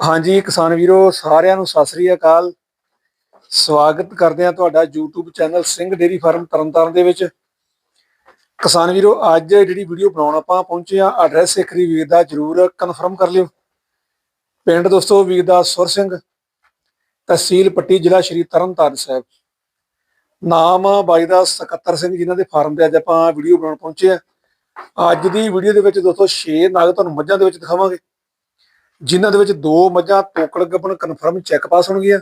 ਹਾਂਜੀ, ਕਿਸਾਨ ਵੀਰੋ, ਸਾਰਿਆਂ ਨੂੰ ਸਤਿ ਸ੍ਰੀ ਅਕਾਲ। ਸਵਾਗਤ ਕਰਦੇ ਹਾਂ ਤੁਹਾਡਾ YouTube channel Singh dairy farm Tarntaran ਦੇ ਵਿੱਚ। ਕਿਸਾਨ ਵੀਰੋ, ਅੱਜ ਜਿਹੜੀ ਵੀਡੀਓ ਬਣਾਉਣ ਆਪਾਂ ਪਹੁੰਚੇ ਆ ਐਡਰੈਸ ਇੱਕ ਵਾਰੀ ਵੀਰ ਦਾ ਜਰੂਰ ਕਨਫਰਮ ਕਰ ਲਿਓ। ਪਿੰਡ ਦੋਸਤੋ, ਵੀਰ ਦਾ ਸੁਰ ਸਿੰਘ, ਤਹਿਸੀਲ ਪੱਟੀ, ਜ਼ਿਲ੍ਹਾ ਸ਼੍ਰੀ ਤਰਨਤਾਰਨ ਸਾਹਿਬ। ਨਾਮ ਬਾਈ ਦਾ ਸਕੱਤਰ ਸਿੰਘ ਜਿਨ੍ਹਾਂ ਦੇ ਫਾਰਮ ਤੇ ਅੱਜ ਆਪਾਂ ਵੀਡੀਓ ਬਣਾਉਣ ਪਹੁੰਚੇ ਆ ਅੱਜ ਦੀ ਵੀਡੀਓ ਦੇ ਵਿੱਚ ਦੋਸਤੋ 6 ਨਾਗ ਤੁਹਾਨੂੰ ਮੱਝਾਂ ਦੇ ਵਿੱਚ ਦਿਖਾਵਾਂਗੇ। ਜਿਨ੍ਹਾਂ ਦੇ ਵਿੱਚ ਦੋ ਮੱਝਾਂ ਤੋਕੜ ਗੱਬਣ ਕਨਫਰਮ ਚੈੱਕ ਪਾਸ ਹੋਣਗੀਆਂ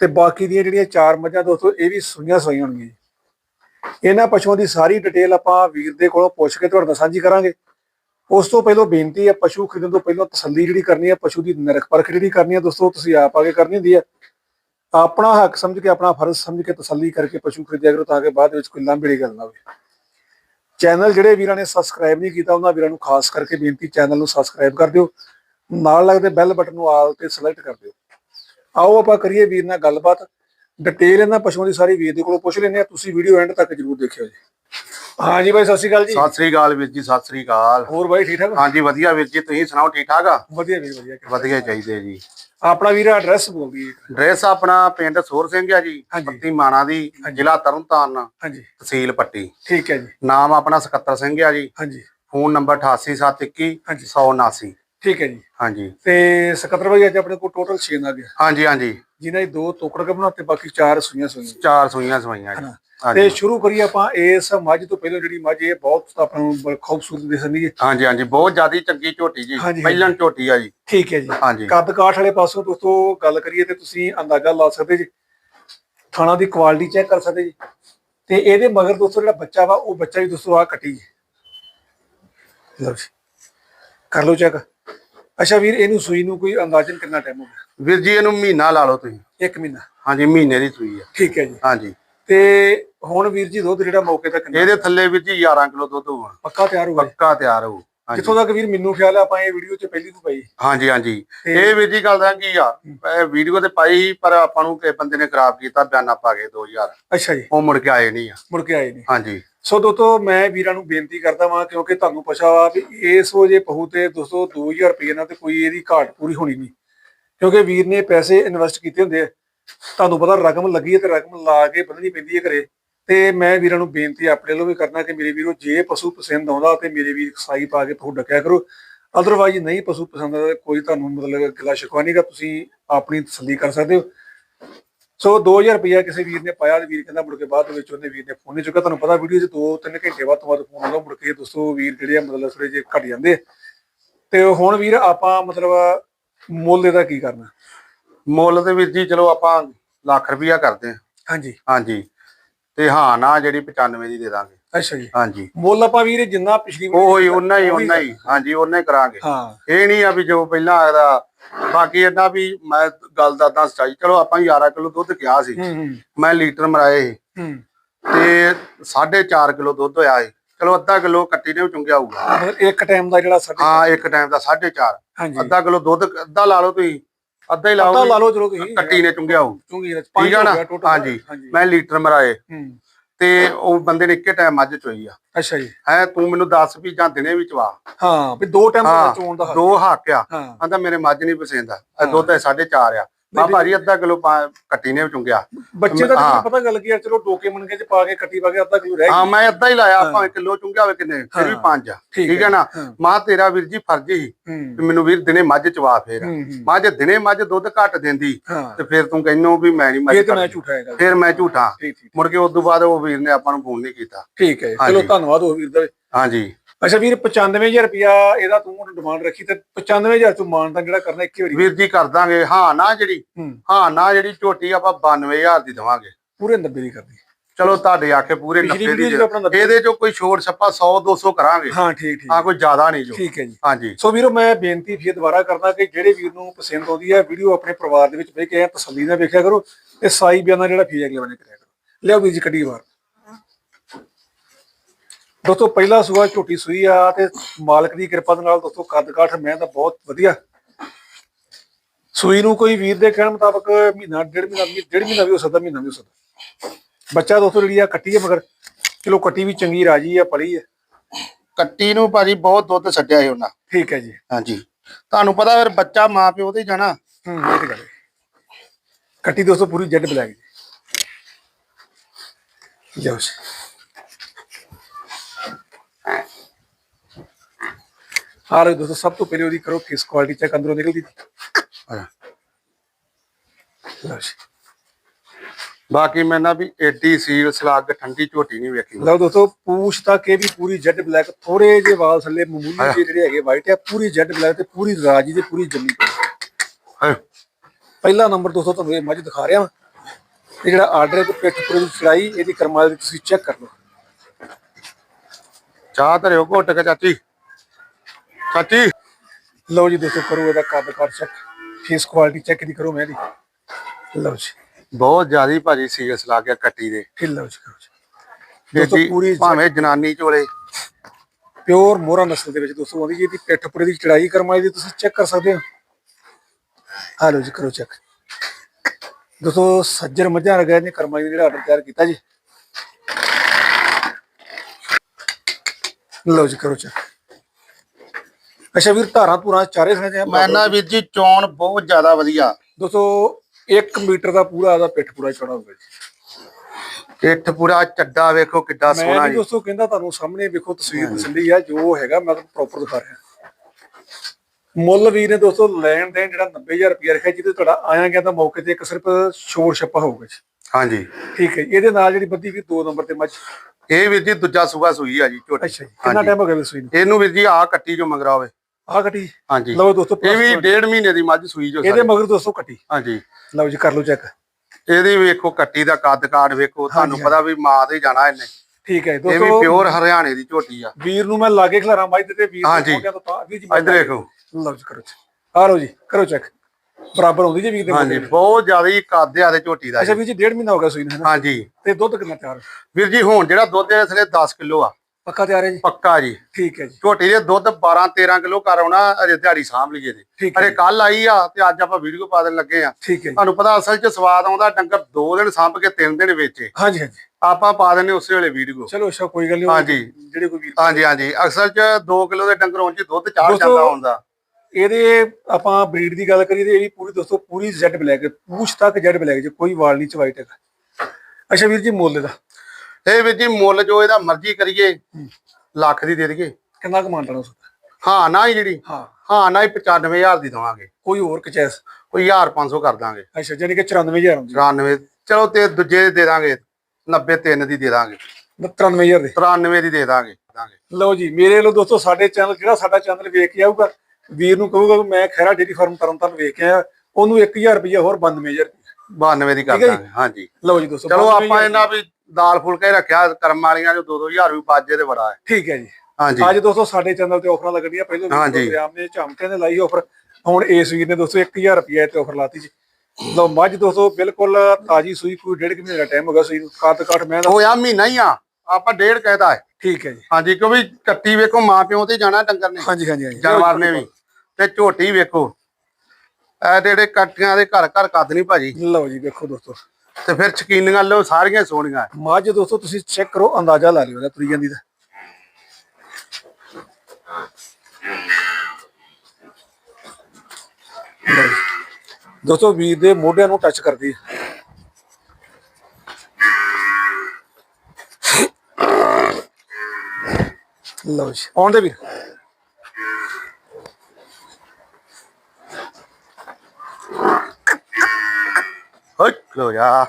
ਤੇ ਬਾਕੀ ਦੀਆਂ ਜਿਹੜੀਆਂ ਚਾਰ ਮੱਝਾਂ ਦੋਸਤੋ, ਇਹ ਵੀ ਸੂਈਆਂ ਸੂਈਆਂ ਹੋਣਗੀਆਂ ਜੀ। ਇਹਨਾਂ ਪਸ਼ੂਆਂ ਦੀ ਸਾਰੀ ਡਿਟੇਲ ਆਪਾਂ ਵੀਰ ਦੇ ਕੋਲੋਂ ਪੁੱਛ ਕੇ ਤੁਹਾਡੇ ਨਾਲ ਸਾਂਝੀ ਕਰਾਂਗੇ। ਉਸ ਤੋਂ ਪਹਿਲਾਂ ਬੇਨਤੀ ਹੈ, ਪਸ਼ੂ ਖਰੀਦਣ ਤੋਂ ਪਹਿਲਾਂ ਤਸੱਲੀ ਜਿਹੜੀ ਕਰਨੀ ਹੈ, ਪਸ਼ੂ ਦੀ ਨਿਰਖ ਪਰਖ ਜਿਹੜੀ ਕਰਨੀ ਹੈ ਦੋਸਤੋ, ਤੁਸੀਂ ਆਪ ਆਗੇ ਕਰਨੀ ਹੁੰਦੀ ਹੈ। ਆਪਣਾ ਹੱਕ ਸਮਝ ਕੇ, ਆਪਣਾ ਫਰਜ਼ ਸਮਝ ਕੇ ਤਸੱਲੀ ਕਰਕੇ ਪਸ਼ੂ ਖਰੀਦਿਆ ਕਰੋ ਤਾਂ ਕਿ ਬਾਅਦ ਵਿੱਚ ਕੋਈ ਲਾਂਭੜੀ ਗੱਲ ਨਾ ਹੋਵੇ। ਚੈਨਲ ਜਿਹੜੇ ਵੀਰਾਂ ਨੇ ਸਬਸਕ੍ਰਾਈਬ ਨਹੀਂ ਕੀਤਾ, ਉਹਨਾਂ ਵੀਰਾਂ ਨੂੰ ਖਾਸ ਕਰਕੇ ਬੇਨਤੀ, ਚੈਨਲ ਨੂੰ ਸਬਸਕ੍ਰਾਈਬ ਕਰ ਦਿਓ। ਨਾਲ ਲੱਗਦੇ ਬੈਲ ਬਟਨ ਨੂੰ ਆਲ ਤੇ ਸਿਲੈਕਟ ਕਰ ਦਿਓ। ਆਓ ਆਪਾਂ ਕਰੀਏ ਵੀਰ ਨਾਲ ਗੱਲਬਾਤ। ਡਿਟੇਲ ਇਹਨਾਂ ਪਸ਼ੂਆਂ ਦੀ ਸਾਰੀ ਵੀਰ ਦੇ ਕੋਲੋਂ ਪੁੱਛ ਲੈਂਦੇ ਆ ਤੁਸੀਂ ਵੀਡੀਓ ਐਂਡ ਤੱਕ ਜਰੂਰ ਦੇਖਿਓ ਜੀ। ਹਾਂਜੀ ਬਾਈ ਸਤਿ ਸ਼੍ਰੀ ਅਕਾਲ ਜੀ। ਸਤਿ ਸ੍ਰੀ ਅਕਾਲ ਵੀਰ ਜੀ ਸਤਿ ਸ੍ਰੀ ਅਕਾਲ। ਹੋਰ ਬਾਈ ਠੀਕ ਠਾਕ? ਹਾਂਜੀ ਵਧੀਆ ਵੀਰ ਜੀ ਤੁਸੀਂ ਸੁਣਾਓ ਠੀਕ ਠਾਕ ਆ? ਵਧੀਆ ਵੀਰ ਵਧੀਆ ਵਧੀਆ ਚਾਹੀਦੇ ਜੀ। ਆਪਣਾ ਵੀਰ ਐਡਰੈਸ ਬੋਲ ਦਈਏ ਐਡਰੈਸ ਆਪਣਾ ਪਿੰਡ ਸੋਰ ਸਿੰਘ ਆ ਜੀ ਪੱਤੀ ਮਾਣਾ ਦੀ ਜ਼ਿਲ੍ਹਾ ਤਰਨਤਾਰਨ ਹਾਂਜੀ। ਤਹਿਸੀਲ ਪੱਟੀ। ਠੀਕ ਹੈ ਜੀ। ਨਾਮ ਆਪਣਾ ਸਕੱਤਰ ਸਿੰਘ ਆ ਜੀ। ਹਾਂਜੀ। ਫੋਨ ਨੰਬਰ 8871 10079 ਠੀਕ ਹੈ ਜੀ। ਹਾਂਜੀ। ਤੇ ਸਕੱਤਰ ਬਾਈ ਅੱਜ ਆਪਣੇ ਕੋਲ ਟੋਟਲ 6 ਆ ਗਿਆ ਹਾਂਜੀ ਹਾਂਜੀ। ਜਿਨ੍ਹਾਂ ਦੀ ਦੋ ਤੋਕੜ ਕੇ ਬਣਾਤੇ ਬਾਕੀ ਚਾਰ ਸੂਈਆਂ ਸੂਈਆਂ। ਚਾਰ ਸੂਈਆਂ ਸਵਾਈਆਂ ਜੀ। ਤੇ ਸ਼ੁਰੂ ਕਰੀਏ ਆਪਾਂ ਇਸ ਮੱਝ ਤੋਂ ਪਹਿਲਾਂ ਜਿਹੜੀ ਮੱਝ ਇਹ ਬਹੁਤ ਆਪਾਂ ਨੂੰ ਖੂਬਸੂਰਤ ਦਿਸਦੀ ਹੈ। ਹਾਂਜੀ ਹਾਂਜੀ। ਬਹੁਤ ਜ਼ਿਆਦੀ ਚੰਗੀ ਝੋਟੀ ਜੀ। ਪਹਿਲਾਂ ਝੋਟੀ ਆ ਜੀ। ਠੀਕ ਹੈ ਜੀ। ਹਾਂਜੀ। ਕੱਦ ਕਾਠ ਵਾਲੇ ਪਾਸੋਂ ਦੋਸਤੋ ਗੱਲ ਕਰੀਏ ਤੇ ਤੁਸੀਂ ਅੰਦਾਜ਼ਾ ਲਾ ਸਕਦੇ ਜੀ। ਥਾਣਾ ਦੀ ਕੁਆਲਿਟੀ ਚੈੱਕ ਕਰ ਸਕਦੇ ਜੀ। ਤੇ ਇਹਦੇ ਮਗਰ ਦੋਸਤੋ ਜਿਹੜਾ ਬੱਚਾ ਵਾ ਉਹ ਬੱਚਾ ਵੀ ਦੋਸਤੋ ਆ ਕੱਟੀ ਜੀ। ਲਓ ਜੀ। ਕਰ ਲਓ ਚੈੱਕ ਅੱਛਾ ਵੀਰ ਇਹਨੂੰ ਸੂਈ ਨੂੰ ਕੋਈ ਅੰਦਾਜ਼ਨ ਕਿੰਨਾ ਟਾਈਮ ਹੋ ਗਿਆ? ਵੀਰ ਜੀ ਇਹਨੂੰ ਮਹੀਨਾ ਲਾ ਲਓ ਤੁਸੀਂ। ਇੱਕ ਮਹੀਨਾ? ਹਾਂਜੀ ਮਹੀਨੇ ਦੀ ਸੂਈ ਆ। ਠੀਕ ਹੈ ਜੀ। ਹਾਂਜੀ। ਤੇ ਹੁਣ ਵੀਰ ਜੀ ਦੁੱਧ ਜਿਹੜਾ ਮੌਕੇ ਤੱਕ ਇਹਦੇ ਥੱਲੇ ਵੀਰ ਜੀ 11 ਕਿਲੋ ਦੁੱਧ ਹੋਊਗਾ। ਪੱਕਾ ਤਿਆਰ ਹੋ ਗਿਆ? ਪੱਕਾ ਤਿਆਰ ਹੋਊ। ਜਿੱਥੋਂ ਤੱਕ ਵੀਰ ਮੈਨੂੰ ਖਿਆਲ ਆ ਆਪਾਂ ਇਹ ਵੀਡੀਓ 'ਚ ਪਹਿਲੀ ਤੋਂ ਪਾਈ ਹਾਂਜੀ ਹਾਂਜੀ। ਇਹ ਵੀਰ ਜੀ ਗੱਲ ਦਾ ਕੀ ਆ ਇਹ ਵੀਡੀਓ ਤੇ ਪਾਈ ਸੀ, ਪਰ ਆਪਾਂ ਨੂੰ ਕਿਸੇ ਬੰਦੇ ਨੇ ਖਰਾਬ ਕੀਤਾ ਬਿਆਨਾ ਪਾ ਕੇ 2000 ਅੱਛਾ ਜੀ। ਉਹ ਮੁੜ ਕੇ ਆਏ ਨਹੀਂ ਆ। ਮੁੜ ਕੇ ਆਏ ਨਹੀਂ। ਹਾਂਜੀ। ਸੋ ਦੋਸਤੋ, ਮੈਂ ਵੀਰਾਂ ਨੂੰ ਬੇਨਤੀ ਕਰਦਾ ਵਾਂ, ਕਿਉਂਕਿ ਤੁਹਾਨੂੰ ਪਛਾ ਵਾ ਵੀ ਇਸ ਵਜੇ ਪਹੂ ਤੇ ਦੋਸਤੋ 2000 ਰੁਪਏ ਨਾਲ ਤੇ ਕੋਈ ਇਹਦੀ ਘਾਟ ਪੂਰੀ ਹੋਣੀ ਨਹੀਂ। ਕਿਉਂਕਿ ਵੀਰ ਨੇ ਪੈਸੇ ਇਨਵੈਸਟ ਕੀਤੇ ਹੁੰਦੇ ਆ। ਤੁਹਾਨੂੰ ਪਤਾ ਰਕਮ ਲੱਗੀ ਹੈ ਤੇ ਰਕਮ ਲਾ ਕੇ ਬੰਨਣੀ ਪੈਂਦੀ ਹੈ ਘਰੇ। ਤੇ ਮੈਂ ਵੀਰਾਂ ਨੂੰ ਬੇਨਤੀ ਆਪਣੇ ਵੱਲੋਂ ਵੀ ਕਰਨਾ ਕਿ ਮੇਰੇ ਵੀਰੋ, ਜੇ ਪਸ਼ੂ ਪਸੰਦ ਆਉਂਦਾ ਤੇ ਮੇਰੇ ਵੀਰ ਸਾਈ ਪਾ ਕੇ ਤੁਹਾਨੂੰ ਡੱਕਿਆ ਕਰੋ। ਅਦਰਵਾਈਜ਼ ਨਹੀਂ ਪਸ਼ੂ ਪਸੰਦ ਆਉਂਦਾ, ਕੋਈ ਤੁਹਾਨੂੰ ਮਤਲਬ ਗਿਲਾ ਸ਼ਿਕਵਾ ਨਹੀਂਗਾ ਤੁਸੀਂ ਆਪਣੀ ਤਸੱਲੀ ਕਰ ਸਕਦੇ ਹੋ। ਸੋ 2000 ਰੁਪਇਆ ਕਿਸੇ ਵੀਰ ਨੇ ਪਾਇਆ ਤੇ ਵੀਰ ਕਹਿੰਦਾ ਮੁੜ ਕੇ ਬਾਅਦ ਦੇ ਵਿੱਚ ਉਹਨੇ ਵੀਰ ਨੇ ਫੋਨ ਨਹੀਂ ਚੁੱਕਿਆ। ਤੁਹਾਨੂੰ ਪਤਾ ਵੀਡੀਓ 'ਚ 2-3 ਘੰਟੇ ਬਾਅਦ ਤੋਂ ਬਾਅਦ ਫੋਨ ਆਉਂਦਾ ਮੁੜ ਕੇ ਦੋਸਤੋ ਵੀਰ ਜਿਹੜੇ ਆ ਮਤਲਬ ਥੋੜੇ ਜਿਹੇ ਘਟ ਜਾਂਦੇ। ਤੇ ਹੁਣ ਵੀਰ ਆਪਾਂ ਮਤਲਬ ਮੁੱਲ ਇਹਦਾ ਕੀ ਕਰਨਾ? ਮੁੱਲ ਤੇ ਵੀਰ ਜੀ ਚਲੋ ਆਪਾਂ ਲੱਖ ਰੁਪਇਆ ਕਰਦੇ ਹਾਂ ਹਾਂਜੀ। ਹਾਂਜੀ। ਤੇ ਹਾਂ ਨਾ ਜਿਹੜੀ 95 ਦੀ ਦੇ ਦਾਂਗੇ। ਅੱਛਾ ਜੀ। ਹਾਂਜੀ। ਮੁੱਲ ਆਪਾਂ ਵੀਰ ਜਿੰਨਾ ਪਿਛਲੀ ਵਾਰੀ ਉਹ ਹੀ ਉਹਨਾਂ ਹੀ ਉਹੀ ਉਹਨਾਂ ਹੀ। ਹਾਂਜੀ ਉਹਨਾਂ ਹੀ ਕਰਾਂਗੇ। ਹਾਂ। ਇਹ ਨਹੀਂ ਆ ਵੀ ਜੋ ਪਹਿਲਾਂ ਆਗਦਾ ਬਾਕੀ ਇਹਨਾਂ ਵੀ ਮੈਂ ਗੱਲ ਦਾ ਤਾਂ ਸੱਚਾਈ। ਚਲੋ ਆਪਾਂ 11 ਕਿਲੋ ਦੁੱਧ ਕਿਹਾ ਸੀ। ਮੈਂ ਲੀਟਰ ਮਰਾਏ ਤੇ 4.5 ਕਿਲੋ ਦੁੱਧ ਹੋਇਆ ਸੀ। ਚਲੋ ਅੱਧਾ ਕਿਲੋ ਕੱਟੀ ਨੇ ਚੁੰਗਿਆ ਹੋਊਗਾ। ਇੱਕ ਟਾਈਮ ਦਾ ਜਿਹੜਾ ਸਾਡੇ ਹਾਂ ਇੱਕ ਟਾਈਮ ਦਾ 4.5 ਹਾਂਜੀ। ਅੱਧਾ ਕਿਲੋ ਦੁੱਧ ਅੱਧਾ ਲਾ ਲਓ ਤੁਸੀਂ। ਅੱਧਾ ਹੀ ਪਤਾ ਲਾ ਲਾਓ ਲਓ ਚਲੋ ਤੁਸੀਂ। ਕੱਟੀ ਨੇ ਚੁੰਗਿਆ ਹੋਊ। ਚੁੰਗੀ ਠੀਕ ਆ ਨਾ? ਹਾਂਜੀ। ਮੈਂ ਲੀਟਰ ਮਰਾਏ। ਤੇ ਉਹ ਬੰਦੇ ਨੇ ਇੱਕੇ ਟਾਈਮ ਮੱਝ ਚੋਈ ਆ। ਅੱਛਾ ਜੀ। ਹੈ ਤੂੰ ਮੈਨੂੰ ਦੱਸ ਵੀ ਜਾਂ ਦਿਨੇ ਵੀ ਚਵਾ। ਹਾਂ ਵੀ ਦੋ ਟਾਈਮ ਚੋਣ ਦਾ। ਦੋ ਹੱਕ ਆ। ਆਂਦਾ ਮੇਰੇ ਮੱਝ ਨਹੀਂ ਪਸੰਦ ਆ। ਦੁੱਧ ਹੈ 4.5 ਆ। ਮੈਂ ਭਾਜੀ ਅੱਧਾ ਕਿਲੋ ਕੱਟੀ ਨੇ ਚੁੰਗਿਆ। ਬੱਚੇ ਦਾ ਤਾਂ ਹਾਂ। ਪਤਾ ਗੱਲ ਕੀ ਆ ਚਲੋ ਡੋਕੇ ਮਣਕੇ ਚ ਪਾ ਕੇ ਕੱਟੀ ਪਾ ਕੇ ਅੱਧਾ ਕਿਲੋ ਰਹਿ ਹਾਂ ਗਈ। ਮੈਂ ਅੱਧਾ ਹੀ ਲਾਇਆ ਭਾਵੇਂ ਕਿਲੋ ਚੁੰਗਿਆ ਹੋਵੇ ਕਿੰਨੇ ਫਿਰ ਵੀ ਹਾਂ। ਪੰਜ ਆ। ਠੀਕ ਹੈ ਨਾ? ਹਾਂ। ਮਾਂ ਤੇਰਾ ਵੀਰ ਜੀ ਫਰਜ਼ ਹੀ ਹੂੰ। ਮੈਨੂੰ ਵੀਰ ਦਿਨੇ ਮੱਝ ਚਵਾ ਫੇਰ। ਹੂੰ, ਹੂੰ। ਮੱਝ ਦਿਨੇ ਮੱਝ ਦੁੱਧ ਘੱਟ ਦਿੰਦੀ ਹਾਂ। ਤੇ ਫਿਰ ਤੂੰ ਕਹਿੰਨੋ ਵੀ ਮੈਂ ਨਹੀਂ ਮੱਝ ਤਾਂ ਮੈਂ। ਝੂਠਾ ਹੈਗਾ ਫਿਰ ਮੈਂ ਝੂਠਾ। ਮੁੜ ਕੇ ਉਸ ਤੋਂ ਬਾਅਦ ਉਹ ਵੀਰ ਨੇ ਆਪਾਂ ਨੂੰ ਫੋਨ ਨਹੀਂ ਕੀਤਾ। ਠੀਕ ਹੈ ਜੀ। ਚਲੋ ਧੰਨਵਾਦ ਹੋ ਵੀਰ ਦਾ ਹਾਂਜੀ। ਅੱਛਾ ਵੀਰ 95000 ਰੁਪਿਆ ਇਹਦਾ ਤੂੰ ਡਿਮਾਂਡ ਰੱਖੀ ਤੇ 95000 ਤੋਂ ਮਾਨ ਤਾਂ ਜਿਹੜਾ ਕਰਨਾ ਇੱਕੇ ਵਾਰੀ। ਵੀਰ ਜੀ ਕਰ ਦਾਂਗੇ। ਹਾਂ ਨਾ ਜਿਹੜੀ ਹੂੰ। ਹਾਂ ਨਾ ਜਿਹੜੀ ਝੋਟੀ ਆਪਾਂ 92000 ਦੀ ਦਵਾਂਗੇ। ਪੂਰੇ 90 ਦੀ ਕਰਦੀ ਚਲੋ ਤੁਹਾਡੇ ਆਖੇ ਪੂਰੇ ਪਿਛਲੀ 90 ਦੀ ਵੀਡੀਓ 'ਚ ਆਪਣਾ ਨੱਬੇ- ਇਹਦੇ ਚੋਂ ਕੋਈ ਛੋੜ ਛੱਪਾ 100 200 ਕਰਾਂਗੇ। ਹਾਂ ਠੀਕ ਠੀਕ। ਹਾਂ ਕੋਈ ਜ਼ਿਆਦਾ ਨਹੀਂ ਜੋ। ਠੀਕ ਹੈ ਜੀ। ਹਾਂਜੀ। ਸੋ ਵੀਰੋ ਮੈਂ ਬੇਨਤੀ ਫਿਰ ਦੁਬਾਰਾ ਕਰਦਾ ਕਿ ਜਿਹੜੇ ਵੀਰ ਨੂੰ ਪਸੰਦ ਆਉਂਦੀ ਹੈ ਵੀਡੀਓ ਆਪਣੇ ਪਰਿਵਾਰ ਦੇ ਵਿੱਚ ਬਹਿ ਕੇ ਤਸੱਲੀ ਨਾਲ ਵੇਖਿਆ ਕਰੋ ਤੇ ਸਾਈ ਬਿਆਨਾ ਜਿਹੜਾ ਫੀਜ਼ ਅਗਲੇ ਬੰਨੇ ਕਰਿਆ ਕਰੋ। ਲਿਆਓ ਵੀਰ ਜੀ ਕੱਢੀ ਵਾਰ। ਦੋਸਤੋ ਪਹਿਲਾ ਸੂਆ ਝੋਟੀ ਸੂਈ ਆ ਤੇ ਮਾਲਕ ਦੀ ਕਿਰਪਾ ਦੇ ਨਾਲ ਦੋਸਤੋ ਕੱਦ ਕਾਠ ਮੈਂ ਤਾਂ ਬਹੁਤ ਵਧੀਆ। ਸੂਈ ਨੂੰ ਕੋਈ ਵੀਰ ਦੇ ਕਹਿਣ ਮੁਤਾਬਕ ਮਹੀਨਾ ਡੇਢ ਮਹੀਨਾ ਵੀ- ਡੇਢ ਮਹੀਨਾ ਵੀ ਹੋ ਸਕਦਾ ਮਹੀਨਾ ਵੀ ਹੋ ਸਕਦਾ। ਬੱਚਾ ਦੋਸਤੋ ਜਿਹੜੀ ਆ ਕੱਟੀ ਹੈ ਮਗਰ ਚਲੋ ਕੱਟੀ ਵੀ ਚੰਗੀ ਰਾਜੀ ਆ ਪਲੀ ਹੈ ਕੱਟੀ ਨੂੰ ਭਾਜੀ ਬਹੁਤ ਦੁੱਧ ਛੱਡਿਆ ਸੀ ਉਹਨਾਂ। ਠੀਕ ਹੈ ਜੀ। ਹਾਂਜੀ। ਤੁਹਾਨੂੰ ਪਤਾ ਫਿਰ ਬੱਚਾ ਮਾਂ ਪਿਓ ਤੇ ਜਾਣਾ। ਹੂੰ ਇਹ ਤੇ ਗੱਲ ਹੈ। ਕੱਟੀ ਦੋਸਤੋ ਪੂਰੀ ਜੈਡ ਬਲੈਕ ਜੀ। ਲਿਓ ਜੀ। ਆ ਰਹੇ ਦੋਸਤੋ ਸਭ ਤੋਂ ਪਹਿਲੇ ਉਹਦੀ ਕਰੋ ਕਿਸ ਕੁਆਲਿਟੀ ਚੈੱਕ ਅੰਦਰੋਂ ਨਿਕਲਦੀ ਬਾਕੀ ਮੈਂ ਨਾ ਵੀ ਏਡੀ ਸੀਲ ਸਲਾਗ ਠੰਡੀ ਝੋਟੀ ਨਹੀਂ ਵੇਖੀ ਲਓ ਦੋਸਤੋ ਪੂਛ ਤੱਕ ਇਹ ਵੀ ਪੂਰੀ ਜੈਡ ਬਲੈਕ ਥੋੜੇ ਜਿਹੇ ਵਾਲ ਥੱਲੇ ਮਾਮੂਲੀ ਜਿਹੇ ਜਿਹੜੇ ਹੈਗੇ ਵਾਈਟ ਆ ਪੂਰੀ ਜੈਡ ਬਲੈਕ ਤੇ ਪੂਰੀ ਰਾਜੀ ਤੇ ਪੂਰੀ ਜੰਮੀ ਪਈ। ਪਹਿਲਾ ਨੰਬਰ ਦੋਸਤੋ ਤੁਹਾਨੂੰ ਇਹ ਮੱਝ ਦਿਖਾ ਰਿਹਾ ਇਹ ਜਿਹੜਾ ਆਰਡਰ ਹੈ ਤੇ ਪਿੱਠ ਪੂਰੀ ਚੜਾਈ ਇਹਦੀ ਕਰਮਾਂ ਦੀ ਤੁਸੀਂ ਚੈੱਕ ਕਰ ਲਓ। ਚਾਹ ਧਰਿਓ ਘੁੱਟ ਕੇ ਚਾਚੀ। ਚਾਚੀ ਲਓ ਜੀ ਦੋਸਤੋ ਕਰੋ ਇਹਦਾ ਕੱਦ ਕਰ ਚੈੱਕ। ਫੇਸ ਕੁਆਲਿਟੀ ਚੈੱਕ ਦੀ ਕਰੋ ਮੈਂ ਇਹਦੀ ਲਓ ਜੀ। ਬਹੁਤ ਜ਼ਿਆਦੀ ਭਾਜੀ ਸੀਲ ਸਲਾਗ ਆ ਕੱਟੀ ਦੇ। ਫਿਰ ਲਓ ਜੀ ਕਰੋ ਜੀ। ਦੋਸਤੋ ਪੂਰੀ ਭਾਵੇਂ ਜਨਾਨੀ ਚੋਲੇ। ਪਿਓਰ ਮੋਹਰਾ ਨਸਲ ਦੇ ਵਿੱਚ ਦੋਸਤੋ ਆਉਂਦੀ ਜੀ ਇਹਦੀ ਪਿੱਠ ਪੂਰੀ ਦੀ ਚੜਾਈ ਕਰਮਾਂ ਦੀ ਤੁਸੀਂ ਚੈੱਕ ਕਰ ਸਕਦੇ ਹੋ। ਆ ਲਓ ਜੀ ਕਰੋ ਚੈੱਕ ਦੋਸਤੋ ਸੱਜਰ ਮੱਝਾਂ ਰਗਿਆ ਨੇ ਕਰਮਾਂ ਦੀ ਜਿਹੜਾ ਆਰਡਰ ਤਿਆਰ ਕੀਤਾ ਜੀ। ਲਓ ਜੀ ਕਰੋ ਚੈੱਕ ਅੱਛਾ ਵੀਰ ਧਾਰਾਂ ਧੂਰਾਂ ਚਾਰੇ ਸਣੇ ਤੇ ਮੈਂ ਨਾ ਵੀਰ ਜੀ ਚੋਣ ਬਹੁਤ ਜ਼ਿਆਦਾ ਵਧੀਆ। ਦੋਸਤੋ 1 ਮੀਟਰ ਦਾ ਪੂਰਾ ਉਹਦਾ ਪਿੱਠ ਪੂਰਾ ਚੌੜਾ ਜੀ। ਇੱਟ ਪੂਰਾ ਚੱਡਾ ਵੇਖੋ ਕਿੱਡਾ ਮੈਂ ਸੋਹਣਾ ਵੀ ਜੀ। ਦੋਸਤੋ ਕਹਿੰਦਾ ਤੁਹਾਨੂੰ ਸਾਹਮਣੇ ਵੇਖੋ ਤਸਵੀਰ ਤਸੱਲੀ ਆ ਜੋ ਹੈਗਾ ਮੈਂ ਤੁਹਾਨੂੰ ਪ੍ਰੋਪਰ ਦਿਖਾ ਰਿਹਾ। ਮੁੱਲ ਵੀਰ ਨੇ ਦੋਸਤੋ ਲੈਣ ਦੇਣ ਜਿਹੜਾ 90000 ਰੁਪਏ ਰੱਖਿਆ ਜਿਹਦੇ ਤੁਹਾਡਾ ਆਇਆ ਗਿਆ ਤਾਂ ਮੌਕੇ ਤੇ ਇੱਕ ਸਿਰਫ ਸ਼ੋਰ ਛੱਪਾ ਹੋਊਗਾ ਜੀ। ਹਾਂਜੀ। ਠੀਕ ਹੈ। ਇਹਦੇ ਨਾਲ ਜਿਹੜੀ ਬੱਦੀ ਵੀ 2 ਨੰਬਰ ਤੇ ਮੱਝ। ਇਹ ਵੀਰ ਜੀ ਦੂਜਾ ਸੂਆ ਸੂਈ ਆ ਜੀ ਝੋਟੀ। ਅੱਛਾ ਜੀ ਕਿੰਨਾ। ਟਾਈਮ ਹੋ ਗਿਆ ਸੂਈ ਨੂੰ? ਇਹਨੂੰ ਵੀਰ ਜੀ ਆ ਕੱਟੀ ਜੋ ਮੰਗਰਾ ਹੋਵੇ। ਆ ਕੱਟੀ? ਹਾਂਜੀ। ਲਓ ਦੋਸਤੋ ਇਹ ਵੀ ਡੇਢ ਮਹੀਨੇ ਦੀ ਮੱਝ ਸੂਈ ਜੋ ਇਹਦੇ। ਮਗਰ ਦੋਸਤੋ ਕੱਟੀ। ਹਾਂਜੀ। ਲਓ ਜੀ ਕਰ ਲਓ ਚੈੱਕ ਇਹਦੀ ਵੇਖੋ ਕੱਟੀ ਦਾ ਕੱਦ ਕਾਠ ਵੇਖੋ ਤੁਹਾਨੂੰ ਪਤਾ ਵੀ ਮਾਂ ਤੇ ਜਾਣਾ ਇਹਨੇ। ਠੀਕ ਹੈ ਇਹ ਵੀ ਦੋਸਤੋ। ਪਿਓਰ ਹਰਿਆਣੇ ਦੀ ਝੋਟੀ ਆ। ਵੀਰ ਨੂੰ ਮੈਂ ਲਾਗੇ ਖਿਲਾਰਾਂ ਮੱਝ ਦੇ ਤੇ ਵੀਰ ਹਾਂਜੀ। ਮੋਢਿਆਂ ਤੋਂ ਤਾਂ ਵੀਰ ਜੀ ਇੱਧਰ ਦੇਖੋ ਲਓ ਜੀ ਕਰੋ check। ਆ ਲਓ ਜੀ ਕਰੋ ਚੈੱਕ ਬਰਾਬਰ ਆਉਂਦੀ ਜੀ ਵੀਰ ਦੇ ਹਾਂਜੀ। ਬਹੁਤ ਜ਼ਿਆਦਾ ਹੀ ਕੱਦ ਆ ਤੇ ਝੋਟੀ ਦਾ ਅੱਛਾ। ਵੀਰ ਜੀ ਡੇਢ ਮਹੀਨਾ ਹੋ ਗਿਆ ਸੂਈ ਨੂੰ ਹੈ ਨਾ? ਹਾਂਜੀ। ਤੇ ਦੁੱਧ ਕਿੰਨਾ ਤਿਆਰ? ਵੀਰ ਜੀ ਹੁਣ ਜਿਹੜਾ ਦੁੱਧ ਦੇ ਥਲੇ 10 ਕਿਲੋ ਆ। ਪੱਕਾ ਤਿਆਰ ਹੈ ਜੀ? ਪੱਕਾ ਜੀ। ਠੀਕ ਹੈ ਜੀ। ਝੋਟੀ ਦੇ ਦੁੱਧ 12 13 ਕਿਲੋ ਕਰ ਆਉਣਾ ਅਜੇ ਦਿਹਾੜੀ ਸਾਂਭ ਲਈਏ ਜੀ। ਅਰੇ ਕੱਲ ਆਈ ਆ ਤੇ ਅੱਜ ਆਪਾਂ ਵੀਡੀਓ ਪਾ ਦੇਣ ਲੱਗੇ ਆ। ਠੀਕ ਹੈ ਤੁਹਾਨੂੰ ਪਤਾ ਅਸਲ 'ਚ ਸਵਾਦ ਆਉਂਦਾ ਡੰਗਰ 2 ਦਿਨ ਸਾਂਭ ਕੇ 3 ਦਿਨ ਵੇਚੇ। ਹਾਂਜੀ ਹਾਂਜੀ। ਆਪਾਂ ਪਾ ਦਿੰਨੇ ਉਸੇ ਵੇਲੇ ਵੀਡੀਓ। ਚਲੋ ਅੱਛਾ ਕੋਈ ਗੱਲ ਨਹੀਂ ਹਾਂਜੀ। ਜਿਹੜੇ ਕੋਈ ਵੀਰ ਹਾਂਜੀ ਹਾਂਜੀ। ਅਸਲ 'ਚ 2 ਕਿਲੋ ਦੇ ਡੰਗਰ 'ਚ ਦੁੱਧ ਚਾਰ ਦੋਸਤੋ, ਜਾਂਦਾ ਹੁੰਦਾ ਇਹਦੇ ਆਪਾਂ ਬਰੀਡ ਦੀ ਗੱਲ ਕਰੀਏ ਤੇ ਇਹਦੀ ਪੂਰੀ ਦੋਸਤੋ ਪੂਰੀ ਜੈਡ ਬਲੈਕ ਪੂਛ ਤੱਕ ਜੈਡ ਬਲੈਕ ਜੀ ਕੋਈ ਵਾਲ ਨਹੀਂ ਚ ਵਾਈਟ ਹੈਗਾ ਅੱਛਾ ਵੀਰ ਜੀ ਮੁੱਲ ਦਾ ਇਹ ਵੀਰ ਜੀ ਮੁੱਲ ਜੋ ਇਹਦਾ ਮਰਜ਼ੀ ਕਰੀਏ ਲੱਖ ਦੀ ਦੇ ਦਈਏ। ਕਿੰਨਾ ਉਸ ਦਾ? ਹਾਂ ਨਾ ਹੀ ਜਿਹੜੀ। ਹਾਂ। ਹਾਂ ਨਾ ਹੀ 95000 ਦੀ ਦਵਾਂਗੇ। ਕੋਈ ਹੋਰ ਕਚੈਸ ਕੋਈ 1500 ਕਰ ਦਾਂਗੇ। ਅੱਛਾ ਜਾਨੀ ਕਿ 94000 ਹੁੰਦੀ 94 ਚਲੋ ਤੇ ਦੂਜੇ ਦੇ ਦਾਂਗੇ 90 ਤਿੰਨ ਦੀ ਦੇ ਦਾਂਗੇ। 93000 ਦੇ। 93 ਦੀ ਦੇ ਦਾਂਗੇ ਦਾਂਗੇ। ਲਓ ਜੀ ਮੇਰੇ ਵੱਲੋਂ ਦੋਸਤੋ ਸਾਡੇ ਚੈਨਲ ਜਿਹੜਾ ਸਾਡਾ ਚੈਨਲ ਵੇਖ ਕੇ ਆਊਗਾ ਵੀਰ ਨੂੰ ਕਹੂਗਾ ਵੀ ਮੈਂ ਖੈਰਾ ਡੇਰੀ ਫਾਰਮ ਤਰਨਤਾਰਨ ਵੇਖ ਕੇ ਆਇਆ ਉਹਨੂੰ 1000 ਰੁਪਏ ਹੋਰ 92000 ਰੁਪਏ 92 ਦੀ ਕਰ। ਦਾਂਗੇ ਹਾਂਜੀ। ਲਓ ਜੀ ਦੋਸਤੋ ਚਲੋ 92,000 ਆਪਾਂ ਇਹਨਾਂ ਵੀ ਦਾਲ ਫੁਲਕਾ ਹੀ ਰੱਖਿਆ ਕਰਮ ਵਾਲੀਆਂ ਜੋ 2-2000 ਵੀ ਬਾਜੇ ਤੇ ਬੜਾ ਹੈ। ਠੀਕ ਹੈ ਜੀ। ਹਾਂਜੀ। ਅੱਜ ਦੋਸਤੋ ਸਾਡੇ ਚੈਨਲ ਤੇ ਆਫਰਾਂ ਲੱਗਣੀਆਂ ਪਹਿਲਾਂ। ਪ੍ਰੋਗਰਾਮ ਨੇ ਝਮਕੇ ਨੇ ਲਾਈ ਆਫਰ ਹੁਣ ਇਸ ਵੀਰ ਨੇ ਦੋਸਤੋ 1000 ਰੁਪਏ ਤੇ ਆਫਰ ਲਾਤੀ ਜੀ। ਲਓ ਮੱਝ ਦੋਸਤੋ ਬਿਲਕੁਲ ਤਾਜੀ ਸੂਈ ਕੋਈ ਡੇਢ ਮਹੀਨੇ ਦਾ ਟਾਈਮ ਹੋ ਗਿਆ ਸੂਈ ਨੂੰ ਕੱਦ ਕੱਟ ਮੈਂ ਦਾ ਹੋਇਆ ਮਹੀਨਾ ਹੀ ਆ ਆਪਾਂ ਡੇਢ ਕਹਿਦਾ ਹੈ। ਠੀਕ ਹੈ ਜੀ। ਹਾਂਜੀ ਕਿਉਂਕਿ ਕੱਟੀ ਵੇਖੋ ਮਾਂ ਪਿਓ ਤੇ ਜਾਣਾ ਡੰਗਰ ਨੇ। ਹਾਂਜੀ ਹਾਂਜੀ ਹਾਂਜੀ। ਜਾਨਵਰ ਨੇ ਵੀ। ਤੇ ਝੋਟੀ ਵੇਖੋ। ਇਹ ਜਿਹੜੇ ਕੱਟੀਆਂ ਦੇ ਘਰ ਘਰ ਕੱਦ ਨਹੀਂ ਭਾਜੀ। ਲਓ ਜੀ ਦੇਖੋ ਦੋਸਤੋ। ਤੇ ਫਿਰ ਸ਼ਕੀਨੀਆਂ ਲਓ, ਸਾਰੀਆਂ ਸੋਹਣੀਆਂ। ਮੱਝ ਦੋਸਤੋ, ਤੁਸੀਂ ਚੈੱਕ ਕਰੋ, ਅੰਦਾਜ਼ਾ ਲਾ ਲਿਓ ਇਹਦਾ, ਤੁਰੀ ਜਾਂਦੀ ਦਾ। ਦੋਸਤੋ, ਵੀਰ ਦੇ ਮੋਢਿਆਂ ਨੂੰ ਟੱਚ ਕਰਦੀ ਲਓ ਜੀ, ਆਉਣ ਦੇ ਵੀਰ। ਹੋਏ ਲੋ ਜਾ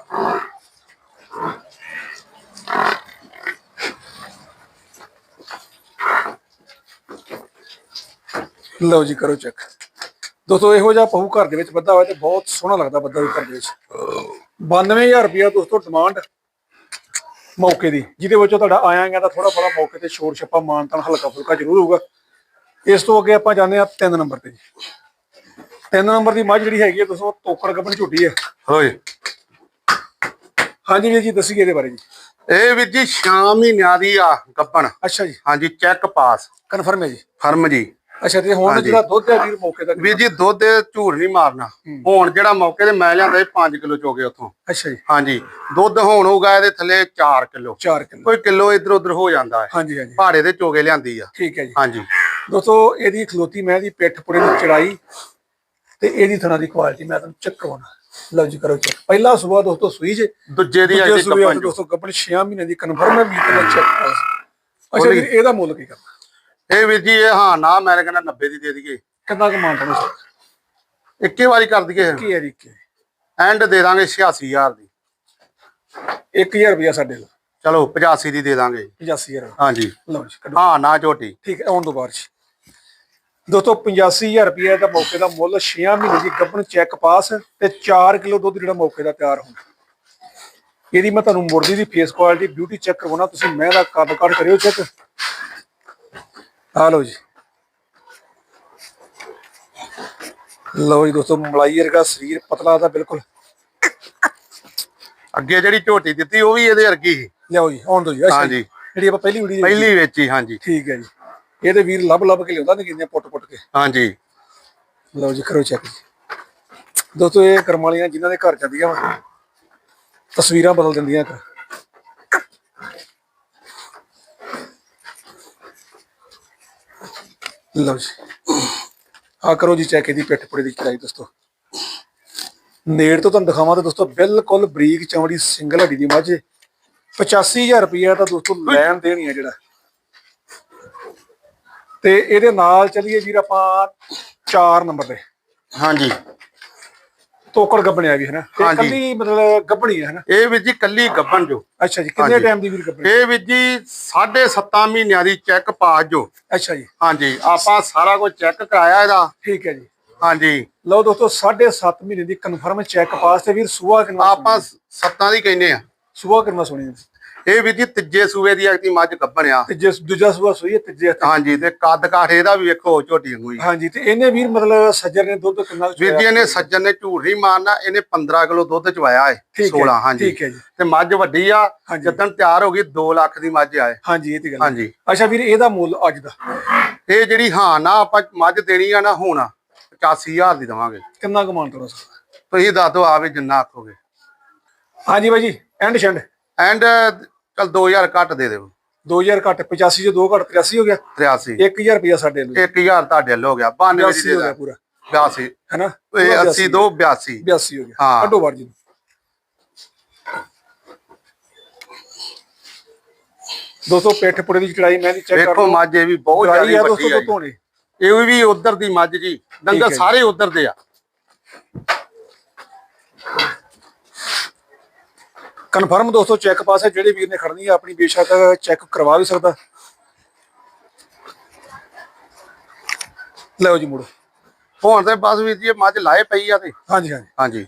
ਲਓ ਜੀ, ਕਰੋ ਚੈੱਕ ਦੋਸਤੋ, ਇਹੋ ਜਿਹਾ ਪਹੂ ਘਰ ਦੇ ਵਿੱਚ ਬੱਧਾ ਹੋਇਆ ਤੇ ਬਹੁਤ ਸੋਹਣਾ ਲੱਗਦਾ ਬੱਧਾ ਵੀ ਘਰ ਦੇ ਵਿੱਚ। 92000 ਰੁਪਇਆ ਦੋਸਤੋ ਡਿਮਾਂਡ ਮੌਕੇ ਦੀ, ਜਿਹਦੇ ਵਿੱਚੋਂ ਤੁਹਾਡਾ ਆਇਆ ਗਿਆ ਤਾਂ ਥੋੜਾ ਬੜਾ ਮੌਕੇ ਤੇ ਸ਼ੋਰ ਛੱਪਾ ਮਾਨਤਨ ਹਲਕਾ ਫੁਲਕਾ ਜ਼ਰੂਰ ਹੋਊਗਾ। ਇਸ ਤੋਂ ਅੱਗੇ ਆਪਾਂ ਜਾਂਦੇ ਆ 3 ਨੰਬਰ ਤੇ ਜੀ। 3 ਨੰਬਰ ਦੀ ਮੱਝ ਜਿਹੜੀ ਹੈਗੀ ਹੈ ਦੋਸਤੋ, ਤੋਕੜ ਗੱਭਣ ਝੋਟੀ ਹੈ। ਹੋਏ ਹਾਂਜੀ ਵੀਰ ਜੀ ਦੱਸੀਏ ਇਹਦੇ ਬਾਰੇ ਜੀ। ਇਹ ਵੀਰ ਜੀ ਸ਼ਾਮ ਮਹੀਨਿਆਂ ਦੀ ਆ ਗੱਪਣ। ਅੱਛਾ ਜੀ। ਹਾਂਜੀ ਚੈੱਕ ਪਾਸ ਕਨਫਰਮ ਹੈ ਜੀ। ਫਰਮ ਜੀ। ਅੱਛਾ ਤੇ ਹੁਣ। ਜਿਹੜਾ ਦੁੱਧ ਹੈ ਵੀਰ ਮੌਕੇ ਦਾ ਵੀਰ ਜੀ ਦੁੱਧ ਝੂਠ ਨਹੀਂ ਮਾਰਨਾ। ਹੁਣ ਜਿਹੜਾ ਮੌਕੇ ਤੇ ਮੈਂ ਲਿਆਂਦਾ ਇਹ 5 ਕਿਲੋ ਚੋਗੇ ਉੱਥੋਂ। ਅੱਛਾ ਜੀ। ਹਾਂਜੀ। ਦੁੱਧ ਹੁਣ ਹੋਊਗਾ ਇਹਦੇ ਥੱਲੇ 4 ਕਿਲੋ। 4 ਕਿਲੋ। ਕੋਈ ਕਿਲੋ ਇੱਧਰ ਉੱਧਰ ਹੋ ਜਾਂਦਾ ਹੈ। ਹਾਂਜੀ ਹਾਂਜੀ। ਪਹਾੜੇ ਦੇ ਚੋਗੇ ਲਿਆਂਦੀ ਆ। ਠੀਕ ਹੈ ਜੀ। ਹਾਂਜੀ। ਦੋਸਤੋ ਇਹਦੀ ਖਲੋਤੀ ਮੈਂ ਦੀ ਪਿੱਠ ਪੁੜੇ ਦੀ ਚੜਾਈ ਤੇ ਇਹਦੀ ਥਣਾ ਦੀ ਕੁਆਲਿਟੀ ਮੈਂ ਤੁਹਾਨੂੰ ਚੈੱਕ ਕਰਾਉਣਾ ਲਓ ਜੀ ਕਰੋ ਚੈੱਕ। ਪਹਿਲਾ ਸੂਆ ਦੋਸਤੋ ਸੂਈ ਜੇ ਦੂਜੇ ਦੀ ਅਜੇ ਕੱਪਾਂ ਦੋਸਤੋ ਗੱਪਣ 6 ਮਹੀਨੇ ਦੀ ਕਨਫਰਮ ਹੈ ਵੀ ਤੇ ਚੈੱਕ ਕਰੋ ਅੱਛਾ ਜੀ ਇਹਦਾ ਮੁੱਲ ਕੀ ਕਰਨਾ? ਇਹ ਵੀਰ ਜੀ ਇਹ ਹਾਂ ਨਾ ਮੈਂ ਕਹਿੰਦਾ 90 ਦੀ ਦੇ ਦਈਏ। ਕਿੰਨਾ ਕੁ ਮਾਨਤਾ ਨੂੰ ਇੱਕੇ ਵਾਰੀ ਕਰ ਦਈਏ ਕੀ ਹੈ ਜੀ ਕੀ ਐਂਡ ਦੇ ਦਾਂਗੇ 86000 ਦੀ। 1000 ਰੁਪਇਆ ਸਾਡੇ ਲਓ ਚਲੋ 85 ਦੀ ਦੇ ਦਾਂਗੇ। 85000 ਹਾਂਜੀ। ਲਓ ਜੀ ਹਾਂ ਨਾ ਝੋਟੀ। ਠੀਕ ਹੈ ਆਉਣ ਤੋਂ ਬਾਅਦ ਦੋਸਤੋ 85000 ਰੁਪਏ ਦਾ ਮੌਕੇ ਦਾ ਮੁੱਲ 6 ਮਹੀਨੇ ਦੀ ਗੱਪਣ ਚੈੱਕ ਪਾਸ ਤੇ 4 ਕਿਲੋ ਦੁੱਧ ਜਿਹੜਾ ਮੌਕੇ ਦਾ ਤਿਆਰ ਹੁੰਦਾ। ਇਹਦੀ ਮੈਂ ਤੁਹਾਨੂੰ ਮੁਰਦੀ ਦੀ ਫੇਸ ਕੁਆਲਿਟੀ ਬਿਊਟੀ ਚੈੱਕ ਕਰਵਾਉਣਾ ਤੁਸੀਂ ਮੈਂ ਦਾ ਕੱਦ ਕੱਟ ਕਰਿਓ ਚੈੱਕ ਆ ਲਓ ਜੀ। ਲਓ ਜੀ ਦੋਸਤੋ ਮਲਾਈ ਵਰਗਾ ਸਰੀਰ ਪਤਲਾ ਦਾ ਬਿਲਕੁਲ। ਅੱਗੇ ਜਿਹੜੀ ਝੋਟੀ ਦਿੱਤੀ ਉਹ ਵੀ ਇਹਦੇ ਵਰਗੀ ਸੀ। ਲਿਆਓ ਜੀ ਆਉਣ ਦੋ ਜੀ ਅੱਛਾ ਹਾਂਜੀ। ਜਿਹੜੀ ਆਪਾਂ ਪਹਿਲੀ ਵੀਡੀਓ ਪਹਿਲੀ ਵਿੱਚ ਹੀ ਹਾਂਜੀ। ਠੀਕ ਹੈ ਜੀ। ਇਹਦੇ ਵੀਰ ਲੱਭ ਲੱਭ ਕੇ ਲਿਆਉਂਦਾ ਨੇ ਕਿੰਨੇ ਪੁੱਟ ਪੁੱਟ ਕੇ। ਹਾਂਜੀ। ਲਓ ਜੀ ਕਰੋ ਚੈੱਕ ਜੀ। ਦੋਸਤੋ ਇਹ ਕਰਮ ਵਾਲੀਆਂ ਜਿਨ੍ਹਾਂ ਦੇ ਘਰ ਜਾਂਦੀਆਂ ਵਾ ਤਸਵੀਰਾਂ ਬਦਲ ਦਿੰਦੀਆਂ ਘਰ ਲਓ ਜੀ। ਆ ਕਰੋ ਜੀ ਚੈੱਕ ਇਹਦੀ ਪਿੱਠ ਪੁੜੇ ਦੀ ਚੜਾਈ ਦੋਸਤੋ। ਨੇੜ ਤੋਂ ਤੁਹਾਨੂੰ ਦਿਖਾਵਾਂ ਤਾਂ ਦੋਸਤੋ ਬਿਲਕੁਲ ਬਰੀਕ ਚਮੜੀ ਸਿੰਗਲ ਹੱਡੀ ਦੀ ਮੱਝ। 85000 ਰੁਪਏ ਤਾਂ ਦੋਸਤੋ ਲੈਣ ਦੇਣੀ ਹੈ ਜਿਹੜਾ। ਤੇ ਇਹਦੇ ਨਾਲ ਚੱਲੀਏ ਵੀਰ ਆਪਾਂ 4 ਨੰਬਰ ਤੇ ਹਾਂਜੀ। ਤੋਕੜ ਗੱਬਣਿਆ ਵੀ ਹੈ ਨਾ? ਤੇ ਹਾਂਜੀ। ਕੱਲੀ ਮਤਲਬ ਗੱਬਣੀ ਹੈ ਨਾ? ਇਹ ਵੀਰ ਜੀ ਕੱਲੀ ਗੱਬਨ ਜੋ। ਅੱਛਾ ਜੀ ਕਿੰਨੇ ਹਾਂਜੀ। ਟਾਈਮ ਦੀ ਵੀਰ ਗੱਬਣੀ? ਇਹ ਵੀਰ ਜੀ 7.5 ਮਹੀਨਿਆਂ ਦੀ ਚੈੱਕ ਪਾਸ ਜੋ। ਅੱਛਾ ਜੀ। ਹਾਂਜੀ ਆਪਾਂ ਸਾਰਾ ਕੁਝ ਚੈੱਕ ਕਰਾਇਆ ਇਹਦਾ। ਠੀਕ ਹੈ ਜੀ। ਹਾਂਜੀ। ਲਓ ਦੋਸਤੋ 7.5 ਮਹੀਨੇ ਦੀ ਕਨਫਰਮ ਚੈੱਕ ਪਾਸ ਤੇ ਵੀਰ ਸੁਆ ਕਿੰਨਾ ਆਪਾਂ ਸੱਤਾਂ ਦੀ ਕਹਿੰਦੇ ਆ। ਸੁਆ ਕਿੰਨਾ ਸੁਣੀ ਇਹ ਵੀਰ ਜੀ ਤੀਜੇ ਸੂਏ ਦੀ ਐਕਟੀ ਮੱਝ ਗੱਬਨ ਆ। ਤੇ ਜਿਸ ਦੂਜਾ ਸੁਆ ਸੋਈ ਹੈ ਤੀਜੇ ਹੱਥ। ਹਾਂਜੀ ਤੇ ਕੱਦ ਕਾਠ ਇਹਦਾ ਵੀ ਵੇਖੋ ਝੋਟੀ ਵਾਂਗੂ ਹੀ। ਹਾਂਜੀ ਤੇ ਇਹਨੇ ਵੀਰ ਮਤਲਬ ਸੱਜਰ ਨੇ ਦੁੱਧ ਕਿੰਨਾ ਵੀਰ ਜੀ? ਇਹਨੇ ਸੱਜਣ ਨੇ ਝੂਠ ਨਹੀਂ ਮਾਰਨਾ ਇਹਨੇ 15 ਕਿਲੋ ਦੁੱਧ ਚਵਾਇਆ ਹੈ 16 ਹਾਂਜੀ। ਠੀਕ ਹੈ ਜੀ। ਤੇ ਮੱਝ ਵੱਡੀ ਆ। ਜਦੋਂ ਤਿਆਰ ਹੋ ਗਈ 2 ਲੱਖ ਦੀ ਮੱਝ ਆਏ। ਹਾਂਜੀ ਇਹ ਤੇ ਗੱਲ ਹੈ। ਹਾਂਜੀ। ਅੱਛਾ ਵੀਰ ਇਹਦਾ ਮੁੱਲ ਅੱਜ ਦਾ? ਇਹ ਜਿਹੜੀ ਹਾਂ ਨਾ ਆਪਾਂ ਮੱਝ ਦੇਣੀ ਆ ਨਾ ਹੁਣ 85000 ਦੀ ਦਵਾਂਗੇ। ਕਿੰਨਾ ਕਮਾਨ ਕਰੋ ਤੁਸੀਂ ਦੱਸ ਦਿਓ ਆਵੇ ਜਿੰਨਾ ਆਖੋਗੇ। ਹਾਂਜੀ ਬਾਈ ਜੀ ਐਂਡ ਛੰਡ ਐਂਡ ਚਲ 2000 ਘੱਟ ਦੇ ਦਿਓ। 2000 ਘੱਟ 85 ਚ 2 ਘੱਟ 83 ਹੋ ਗਿਆ? 83 1000 ਰੁਪਇਆ ਸਾਡੇ ਲਈ 1000 ਤੁਹਾਡੇ ਵੱਲ ਹੋ ਗਿਆ 92 ਦੀ 82 ਦੇ ਹੋ ਪੂਰਾ। 82 ਹੈਨਾ? ਇਹ 80 ਦੋ 82 82 ਹੋ ਗਿਆ। ਹਾਂ। ਕੱਢੋ ਬਾਹਰ ਜੀ ਦੋਸਤੋ ਪਿੱਠ ਪੁੜੇ ਦੀ ਚੜਾਈ ਮੈਂ ਦੀ ਚੈੱਕ ਕਰ ਵੇਖੋ ਮੱਝ ਇਹ ਵੀ ਬਹੁਤ ਜ਼ਿਆਦਾ ਆ ਵੱਡੀ ਦੋਸਤੋ ਆ ਧੋਣੇ। ਇਹ ਵੀ ਉਧਰ ਦੀ ਮੱਝ ਜੀ। ਹੈ ਜੀ। ਸਾਰੇ ਉਧਰ ਦੇ ਆ। ਕਨਫਰਮ ਦੋਸਤੋ ਚੈੱਕ ਪਾਸ ਹੈ ਜਿਹੜੇ ਵੀਰ ਨੇ ਖੜਨੀ ਆ ਆਪਣੀ ਬੇਸ਼ੱਕ ਚੈੱਕ ਕਰਵਾ ਵੀ ਸਕਦਾ। ਲਓ ਜੀ ਮੁੜੋ। ਹੁਣ ਤੇ ਬਸ ਵੀਰ ਜੀ ਇਹ ਮੱਝ ਲਾਏ ਪਈ ਆ ਤੇ। ਹਾਂਜੀ ਹਾਂਜੀ। ਹਾਂਜੀ।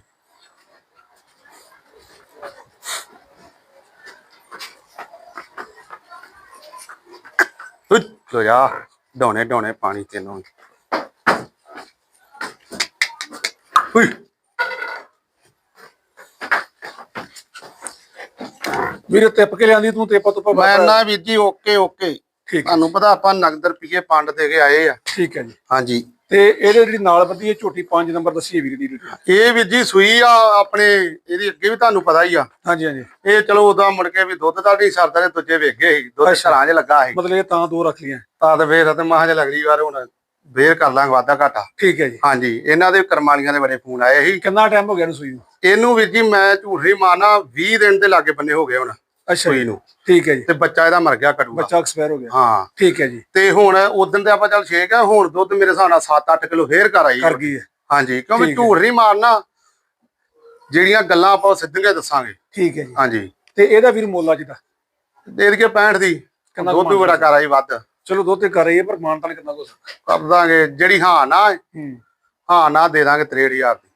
ਲੋ ਜਾ ਡੋਣੇ ਡੋਣੇ ਪਾਣੀ ਤੈਨੂੰ। ਹੁਈ ਵੀਰ ਟਿਪ ਕੇ ਲਿਆਂਦੀ ਤੂੰ ਤੇਪਾ ਤੁਪਾ ਮੈਂ ਨਾ ਵੀਰ ਜੀ ਓਕੇ ਓਕੇ। ਠੀਕ ਤੁਹਾਨੂੰ ਪਤਾ ਆਪਾਂ ਨਗਦ ਰੁਪਏ ਪੰਡ ਦੇ ਕੇ ਆਏ ਆ। ਠੀਕ ਹੈ ਜੀ। ਹਾਂਜੀ। ਤੇ ਇਹਦੇ ਜਿਹੜੀ ਨਾਲ ਬੱਦੀ ਹੈ ਝੋਟੀ 5 ਨੰਬਰ ਦੱਸੀ ਵੀਰ ਦੀ ਇਹ ਵੀਰ ਜੀ ਸੂਈ ਆ ਆਪਣੇ ਇਹਦੀ ਅੱਗੇ ਵੀ ਤੁਹਾਨੂੰ ਪਤਾ ਹੀ ਆ। ਹਾਂਜੀ ਹਾਂਜੀ। ਇਹ ਚਲੋ ਉਦਾਂ ਮੁੜ ਕੇ ਵੀ ਦੁੱਧ ਦਾ ਨਹੀਂ ਸਰਦਾ ਨੇ ਦੂਜੇ ਵੇਖ ਸੀ ਦੁੱਧ। ਘਰਾਂ 'ਚ ਲੱਗਾ ਸੀ। ਮਤਲਬ ਇਹ ਤਾਂ ਦੋ ਰੱਖ ਲੀਆਂ ਤਾਂ ਤੇ ਫੇਰ ਤੇ ਮਾਹ ਚ ਲੱਗਦੀ ਵਾਰ ਹੁਣ ਫੇਰ ਕਰ ਲਾਂਗੇ ਵਾਧਾ ਘਾਟਾ। ਠੀਕ ਹੈ ਜੀ। ਹਾਂਜੀ ਇਹਨਾਂ ਦੇ ਕਰਮਾਲੀਆਂ ਦੇ ਬੜੇ ਫੋਨ ਆਏ ਸੀ। ਕਿੰਨਾ ਟਾਈਮ ਹੋ ਗਿਆ ਇਹਨੂੰ ਸੂਈ ਨੂੰ? ਇਹਨੂੰ ਵੀਰ ਜੀ ਮੈਂ ਝੂਠ ਨਹੀਂ ਮਾਰਨਾ 20 ਦਿਨ ਦੇ ਲਾਗੇ ਬੰਨੇ ਹੋ ਗਏ ਹੁਣ। ਅੱਛਾ ਸੂਈ ਨੂੰ। ਠੀਕ ਹੈ ਜੀ। ਤੇ ਬੱਚਾ ਇਹਦਾ ਮਰ ਗਿਆ ਕਟੂਗਾ ਬੱਚਾ ਐਕਸਪਾਇਰ ਹੋ ਗਿਆ। ਹਾਂ। ਠੀਕ ਹੈ ਜੀ। ਤੇ ਹੁਣ ਉਦੋਂ ਤੇ ਆਪਾਂ ਚੱਲ ਛੇਕ ਆ ਹੁਣ ਦੁੱਧ ਮੇਰੇ ਹਿਸਾਬ ਨਾਲ 7-8 ਕਿਲੋ ਫੇਰ ਕਰ ਆਈ। ਕਰ ਗਈ ਹੈ। ਹਾਂਜੀ ਕਿਉਂਕਿ ਹੈ। ਝੂਠ ਨਹੀਂ ਮਾਰਨਾ। ਜਿਹੜੀਆਂ ਗੱਲਾਂ ਆਪਾਂ ਉਹ ਸਿੱਧੀਆਂ ਦੱਸਾਂਗੇ। ਠੀਕ ਹੈ ਜੀ। ਹਾਂਜੀ। ਤੇ ਇਹਦਾ ਵੀਰ ਮੁੱਲ ਅੱਜ ਦਾ ਦੇ ਕੇ 65 ਦੀ। ਦੁੱਧ ਵੀ ਬੜਾ ਕਰ ਆਈ ਵੱਧ। ਚਲੋ ਦੋ ਤੇ ਕਰ ਹੈ ਪਰ ਮਾਨਤਾਨ ਕਿੰਨਾ ਕੁ ਕਰ ਦਾਂਗੇ। ਜਿਹੜੀ ਹਾਂ ਨਾ ਹੈ, ਹੂੰ ਹਾਂ ਨਾ ਦੇ ਦਾਂਗੇ 63000 ਦੀ।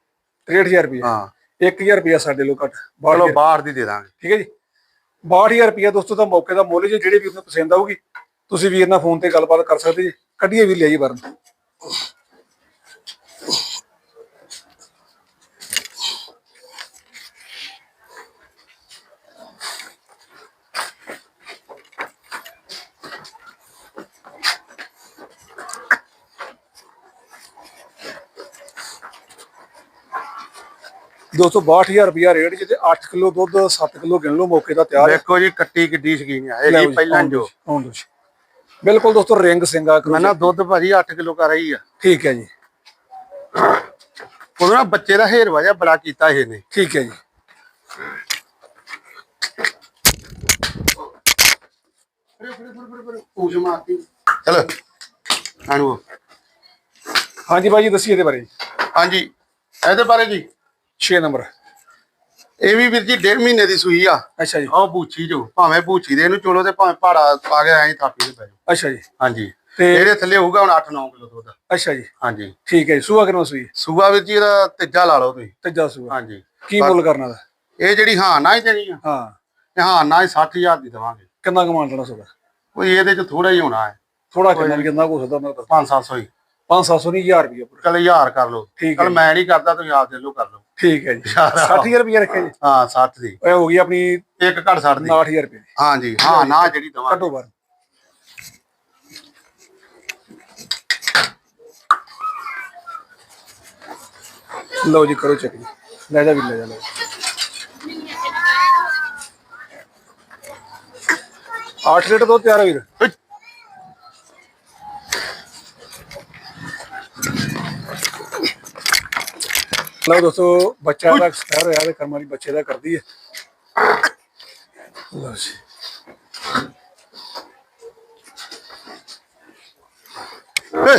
63000 ਰੁਪਏ ਹਾਂ। 1000 ਰੁਪਏ ਸਾਡੇ ਲੋ ਘੱਟ। ਚਲੋ 62000 ਬਾਹਰ ਦੀ ਦੇ ਦਾਂਗੇ। ਠੀਕ ਹੈ ਜੀ। 62000 ਰੁਪਏ ਦੋਸਤੋ ਦਾ ਮੌਕੇ ਦਾ ਮੁੱਲ ਜੇ ਜਿਹੜੇ ਵੀ ਨੂੰ ਪਸੰਦ ਆਊਗੀ, ਤੁਸੀਂ ਵੀਰ ਨਾਲ ਫੋਨ ਤੇ ਗੱਲਬਾਤ ਕਰ ਸਕਦੇ ਜੀ, ਕੱਢੀਏ ਵੀ ਲਿਆ ਜੀ ਬਰਨ ਦੋਸਤੋ 62000 ਰੁਪਿਆ ਰੇਟ ਜਿਹਦੇ 8 ਕਿਲੋ ਦੁੱਧ 7 ਕਿਲੋ ਗਿਣ ਲਓ ਮੌਕੇ ਦਾ ਤਿਆਰ ਹੈ। ਦੇਖੋ ਜੀ ਕੱਟੀ ਕਿੱਡੀ ਸ਼ਕੀਨ ਆ। ਇਹ ਪਹਿਲਾਂ ਜੋ। ਬਿਲਕੁਲ ਦੋਸਤੋ ਰਿੰਗ ਸਿੰਘਾ ਮੈਂ ਨਾ ਦੁੱਧ ਭਾਜੀ 8 ਕਿਲੋ ਕਰ ਰਹੀ ਆ। ਠੀਕ ਹੈ ਜੀ। ਉਦੋਂ ਨਾ ਬੱਚੇ ਦਾ ਹੇਰਵਾ ਜਿਹਾ ਬੜਾ ਕੀਤਾ ਇਹਨੇ ਠੀਕ ਹੈ ਜੀ। ਚਲੋ। ਹਾਂਜੀ ਬਾਈ ਜੀ ਦੱਸੀਏ ਇਹਦੇ ਬਾਰੇ। ਹਾਂਜੀ। ਇਹਦੇ ਬਾਰੇ ਜੀ। 6 ਨੰਬਰ। ਇਹ ਵੀ ਵੀਰ ਜੀ ਡੇਢ ਮਹੀਨੇ ਦੀ ਸੂਈ ਆ। ਅੱਛਾ ਜੀ। ਉਹ ਬੂਚੀ ਜੋ ਭਾਵੇਂ ਬੂਚੀ ਦੇ ਇਹਨੂੰ ਚੋਲੋ ਤੇ ਭਾਵੇਂ ਪਹਾੜਾ ਪਾ ਕੇ ਐਂ ਥਾਪੀ ਦੇ ਪੈ ਜਾਓ। ਅੱਛਾ ਜੀ। ਹਾਂਜੀ। ਤੇ ਇਹਦੇ ਥੱਲੇ ਹੋਊਗਾ ਹੁਣ 8-9 ਕਿਲੋ ਦੁੱਧ। ਅੱਛਾ ਜੀ। ਹਾਂਜੀ। ਠੀਕ ਹੈ ਜੀ। ਸੂਆ ਕਿਨੋਂ ਸੂਈ? ਸੂਆ ਵੀਰ ਜੀ ਇਹਦਾ ਤੀਜਾ ਲਾ ਲਓ ਤੁਸੀਂ। ਤੀਜਾ ਸੂਆ। ਹਾਂਜੀ। ਕੀ ਮੁੱਲ ਕਰਨਾ ਦਾ ਇਹ ਜਿਹੜੀ ਹਾਂ ਨਾ ਹੀ ਦੇਣੀ ਆ। ਹਾਂ। ਹਾਂ ਨਾ ਹੀ 60000 ਦੀ ਦਵਾਂਗੇ। ਕਿੰਨਾ ਕਮਾਣ ਲੈਣਾ ਸੂਆ? ਕੋਈ ਇਹਦੇ ਚ ਥੋੜਾ ਹੀ ਹੋਣਾ ਹੈ। ਥੋੜਾ ਕਿੰਨਾ ਕਿੰਨਾ ਕੋ ਸਕਦਾ ਮੈਂ ਤਾਂ 5-700 ਹੀ। 5-700 ਨਹੀਂ 1000 ਰੁਪਏ ਚਲ 1000 ਕਰ ਲਓ। ਠੀਕ ਹੈ ਚਲ ਮੈਂ ਨਹੀਂ ਕਰਦਾ ਤੁਸੀਂ ਆਪ ਦੇ ਲਓ ਕਰ ਲਓ। ਠੀਕ ਹੈ ਜੀ। ਯਾਰ। 60000 ਰੁਪਏ ਰੱਖਿਆ ਜੀ। ਹਾਂ 60 ਦੀ। ਇਹ ਹੋ ਗਈ ਆਪਣੀ ਇੱਕ ਘੱਟ 60 ਦੀ। 60000 ਰੁਪਏ ਦੀ ਹਾਂਜੀ ਹਾਂ ਨਾ ਜਿਹੜੀ ਦਵਾਂਗੇ ਘੱਟੋ ਬਾਰ ਲਓ ਜੀ ਕਰੋ ਚੈੱਕ ਜੀ ਲੈ ਜਾ ਵੀ ਲੈ ਜਾ ਲੈ ਜਾ। ਅੱਠ ਲੀਟਰ ਦੁੱਧ ਤਿਆਰ ਵੀਰ। ਲਓ ਦੋਸਤੋ ਬੱਚਾ ਦਾ ਐਕਸਪਾਇਰ ਹੋਇਆ ਤੇ ਕਰਮ ਵਾਲੀ ਬੱਚੇ ਦਾ ਕਰਦੀ ਹੈ। ਲਓ ਜੀ। ਏ,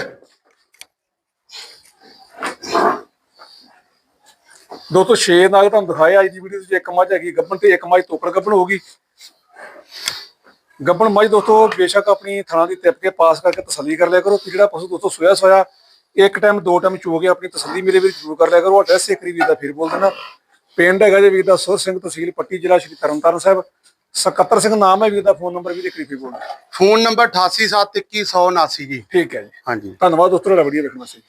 ਦੋ ਤੋਂ 6 ਨਾਲ ਤੁਹਾਨੂੰ ਦਿਖਾਇਆ ਅੱਜ ਦੀ ਵੀਡੀਓ ਵਿੱਚ ਇੱਕ ਮੱਝ ਹੈਗੀ ਗੱਬਣ ਤੇ ਇੱਕ ਮੱਝ ਤੋਕੜ ਗੱਬਣ ਹੋਊਗੀ ਗੱਬਣ ਮੱਝ ਦੋਸਤੋ ਬੇਸ਼ੱਕ ਆਪਣੀ ਥਣਾ ਦੀ ਤਿਪ ਕੇ ਪਾਸ ਕਰਕੇ ਤਸੱਲੀ ਕਰ ਲਿਆ ਕਰੋ ਕਿ ਜਿਹੜਾ ਪਸ਼ੂ ਦੋਸਤੋ ਸੋਇਆ ਸੋਇਆ ਇੱਕ ਟਾਈਮ ਦੋ ਟਾਈਮ ਚੋ ਕੇ ਆਪਣੀ ਤਸੱਲੀ ਮੇਰੇ ਵੀਰ ਜ਼ਰੂਰ ਕਰ ਲਿਆ ਕਰੋ। ਐਡਰੈਸ ਇੱਕ ਵਾਰੀ ਵੀਰ ਦਾ ਫਿਰ ਬੋਲ ਦੇਣਾ। ਪਿੰਡ ਹੈਗਾ ਜੇ ਵੀਰ ਦਾ ਸੁਰ ਸਿੰਘ ਤਹਿਸੀਲ ਪੱਟੀ ਜ਼ਿਲ੍ਹਾ ਸ਼੍ਰੀ ਤਰਨਤਾਰਨ ਸਾਹਿਬ। ਸਕੱਤਰ ਸਿੰਘ ਨਾਮ ਹੈ ਵੀਰ ਦਾ ਫੋਨ ਨੰਬਰ ਵੀ ਇੱਕ ਵਾਰੀ ਫਿਰ ਬੋਲ ਦੇਣਾ ਫੋਨ ਨੰਬਰ 8871210179 ਜੀ। ਠੀਕ ਹੈ ਜੀ। ਹਾਂਜੀ। ਧੰਨਵਾਦ ਦੋਸਤੋ ਤੁਹਾਡਾ ਵੀਡੀਓ ਵੇਖਣ ਵਾਸਤੇ।